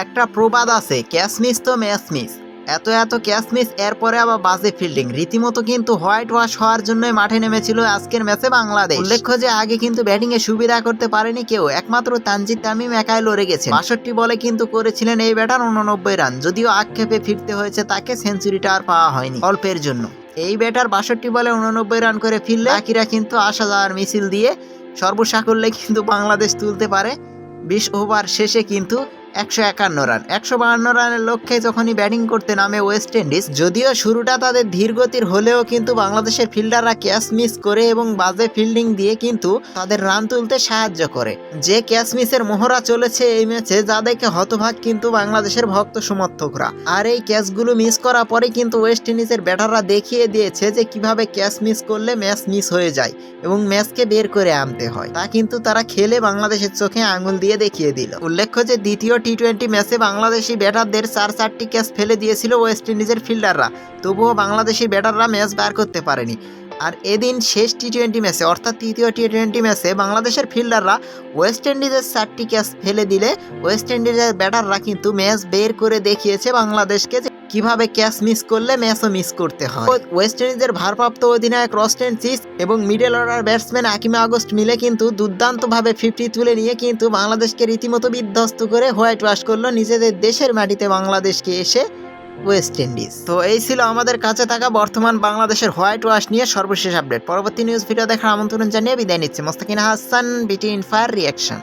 একটা প্রবাদ আছে ক্যাশ মিস তো ম্যাচ মিস এত এত ক্যাচ মিস এরপরে আবার বাজে ফিল্ডিং রীতিমতো কিন্তু হোয়াইট ওয়াশ হওয়ার জন্য মাঠে নেমেছিল আজকের ম্যাচে বাংলাদেশ। উল্লেখ্য যে আগে কিন্তু ব্যাটিং এ সুবিধা করতে পারেনি কেউ, একমাত্র তানজিদ তামিম একাই লড়ে গেছে বাষট্টি বলে কিন্তু করেছিলেন এই ব্যাটার উননব্বই রান, যদিও আক্ষেপে ফিরতে হয়েছে তাকে, সেঞ্চুরিটা আর পাওয়া হয়নি অল্পের জন্য। এই ব্যাটার বাষট্টি বলে উননব্বই রান করে ফিরলে, বাকিরা কিন্তু আসা যাওয়ার মিছিল দিয়ে সর্বসাকল্যে কিন্তু বাংলাদেশ তুলতে পারে। বিশ ওভার শেষে কিন্তু একশো একান্ন রান। একশো বাহান্ন রানের লক্ষ্যে যখনই ব্যাটিং করতে নামে ওয়েস্ট ইন্ডিজ, যদিও শুরুটা তাদের ধীরগতির হলেও কিন্তু বাংলাদেশের ফিল্ডাররা ক্যাচ মিস করে এবং বাজে ফিল্ডিং দিয়ে কিন্তু তাদের রান তুলতে সাহায্য করে। যে ক্যাচ মিসের মোহরা চলেছে এই ম্যাচে যা দেখে হতভাগ কিন্তু বাংলাদেশের ভক্ত সমর্থকরা। আর এই ক্যাচগুলো মিস করার পরে কিন্তু ওয়েস্ট ইন্ডিজের ব্যাটাররা দেখিয়ে দিয়েছে যে কীভাবে ক্যাচ মিস করলে ম্যাচ মিস হয়ে যায় এবং ম্যাচকে বের করে আনতে হয়। তা কিন্তু তারা খেলে বাংলাদেশের চোখে আঙুল দিয়ে দেখিয়ে দিল। উল্লেখ্য যে দ্বিতীয় টি টোয়েন্টি ম্যাচে বাংলাদেশি ব্যাটারদের চার চারটি ক্যাচ ফেলে দিয়েছিল ওয়েস্ট ইন্ডিজের ফিল্ডাররা তবুও বাংলাদেশি ব্যাটাররা ম্যাচ বার করতে পারেনি। আর এদিন শেষ টি টোয়েন্টি ম্যাচে অর্থাৎ তৃতীয় টি টোয়েন্টি ম্যাচে বাংলাদেশের ফিল্ডাররা ওয়েস্ট ইন্ডিজের চারটি ক্যাচ ফেলে দিলে ওয়েস্ট ইন্ডিজের ব্যাটাররা কিন্তু ম্যাচ বের করে দেখিয়েছে বাংলাদেশকে কীভাবে ক্যাচ মিস করলে ম্যাচও মিস করতে হয়। ওয়েস্ট ইন্ডিজের ভারপ্রাপ্ত অধিনায়ক রস্টেন চিস এবং middle order batsman Akeem Auguste মিলে কিন্তু দুর্দান্তভাবে ফিফটি তুলে নিয়ে কিন্তু বাংলাদেশকে রীতিমতো বিধ্বস্ত করে হোয়াইট ওয়াশ করল নিজেদের দেশের মাটিতে বাংলাদেশকে এসে ওয়েস্ট ইন্ডিজ। তো এই ছিল আমাদের কাছে থাকা বর্তমান বাংলাদেশের হোয়াইট ওয়াশ নিয়ে সর্বশেষ আপডেট। পরবর্তী নিউজ ভিডিও দেখার আমন্ত্রণ জানিয়ে বিদায় নিচ্ছে। মোস্তাকিন হাসান বিটি ইনফায়ার রিয়াকশন।